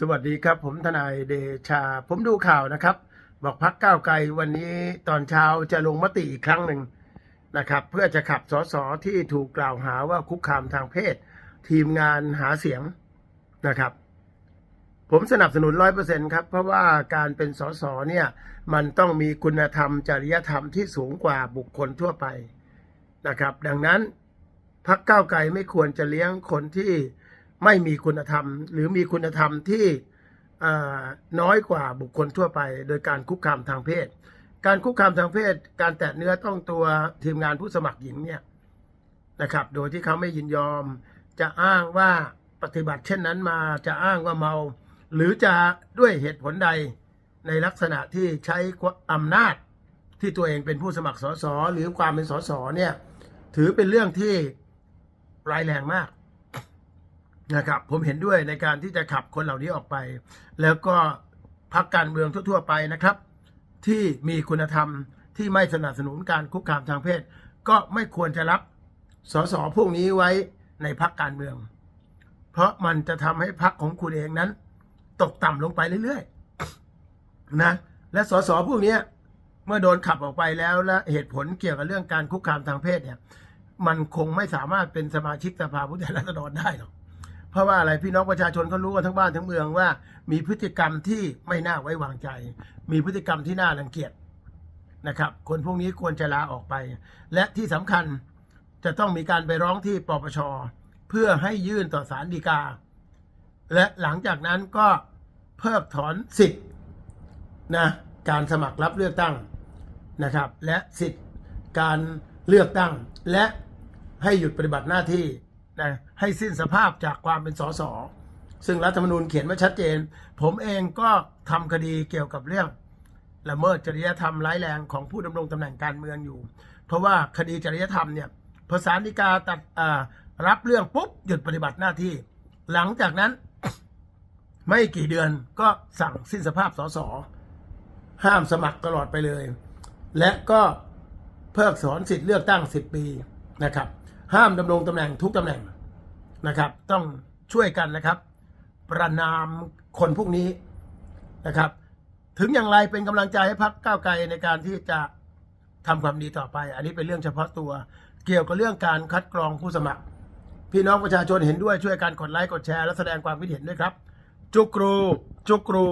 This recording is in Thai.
สวัสดีครับ ผมทนายเดชา ผมดูข่าวนะครับ บอกพักก้าวไกลวันนี้ตอนเช้าจะลงมติอีกครั้งหนึ่งนะครับ เพื่อจะขับสสที่ถูกกล่าวหาว่าคุกคามทางเพศ ทีมงานหาเสียงนะครับ ผมสนับสนุนร้อยเปอร์เซ็นครับ เพราะว่าการเป็นสสเนี่ยมันต้องมีคุณธรรมจริยธรรมที่สูงกว่าบุคคลทั่วไปนะครับ ดังนั้นพักก้าวไกลไม่ควรจะเลี้ยงคนที่ ไม่มีคุณธรรม หรือมีคุณธรรมที่น้อยกว่าบุคคลทั่วไป โดยการคุกคามทางเพศ การคุกคามทางเพศ การแตะเนื้อต้องตัวทีมงานผู้สมัครหญิงเนี่ยนะครับ โดยที่เขาไม่ยินยอม จะอ้างว่าปฏิบัติเช่นนั้นมาจะอ้างว่าเมา หรือจะด้วยเหตุผลใดในลักษณะที่ใช้อำนาจที่ตัวเองเป็นผู้สมัครสสหรือความเป็นสสเนี่ยถือเป็นเรื่องที่ร้ายแรงมาก นะครับผมเห็นด้วยในการที่จะขับคนเหล่านี้ออกไป แล้วก็พักการเมืองทั่ว ๆ ไปนะครับ ที่มีคุณธรรมที่ไม่สนับสนุนการคุกคามทางเพศ ก็ไม่ควรจะรับสสพวกนี้ไว้ในพักการเมือง เพราะมันจะทำให้พักของคุณเองนั้น ตกต่ำลงไปเรื่อยๆนะและสสพวกนี้เมื่อโดนขับออกไปแล้วและเหตุผลเกี่ยวกับเรื่องการคุกคามทางเพศเนี่ย มันคงไม่สามารถเป็นสมาชิกสภาผู้แทนราษฎรได้หรอก เพราะว่าอะไรพี่น้องประชาชนเขารู้กันทั้งบ้านทั้งเมืองว่า มีพฤติกรรมที่ไม่น่าไว้วางใจ มีพฤติกรรมที่น่ารังเกียจนะครับ คนพวกนี้ควรจะลาออกไป และที่สำคัญจะต้องมีการไปร้องที่ปปชเพื่อให้ยื่นต่อศาลฎีกา และหลังจากนั้นก็เพิกถอนสิทธิ์นะการสมัครรับเลือกตั้งนะครับ และสิทธิ์การเลือกตั้งและให้หยุดปฏิบัติหน้าที่ นะให้สิ้นสภาพจากความเป็นสสซึ่งรัฐธรรมนูญเขียนไว้ชัดเจน ผมเองก็ทำคดีเกี่ยวกับเรื่องละเมิดจริยธรรมร้ายแรงของผู้ดำรงตำแหน่งการเมืองอยู่ เพราะว่าคดีจริยธรรมเนี่ยพอศาลฎีกาตัดรับเรื่องปุ๊บหยุดปฏิบัติหน้าที่ หลังจากนั้น ไม่กี่เดือนก็สั่งสิ้นสภาพสสห้ามสมัครตลอดไปเลย และก็เพิกถอนสิทธิ์เลือกตั้ง 10 ปีนะครับ ห้ามดำรงตำแหน่งทุกตำแหน่งนะครับ ต้องช่วยกันนะครับ ประนามคนพวกนี้นะครับ ถึงอย่างไรเป็นกำลังใจให้พักก้าวไกลในการที่จะทำความดีต่อไป อันนี้เป็นเรื่องเฉพาะตัว เกี่ยวกับเรื่องการคัดกรองผู้สมัคร พี่น้องประชาชนเห็นด้วยช่วยกันกดไลค์กดแชร์และแสดงความคิดเห็นด้วยครับ จุกรู จุกรู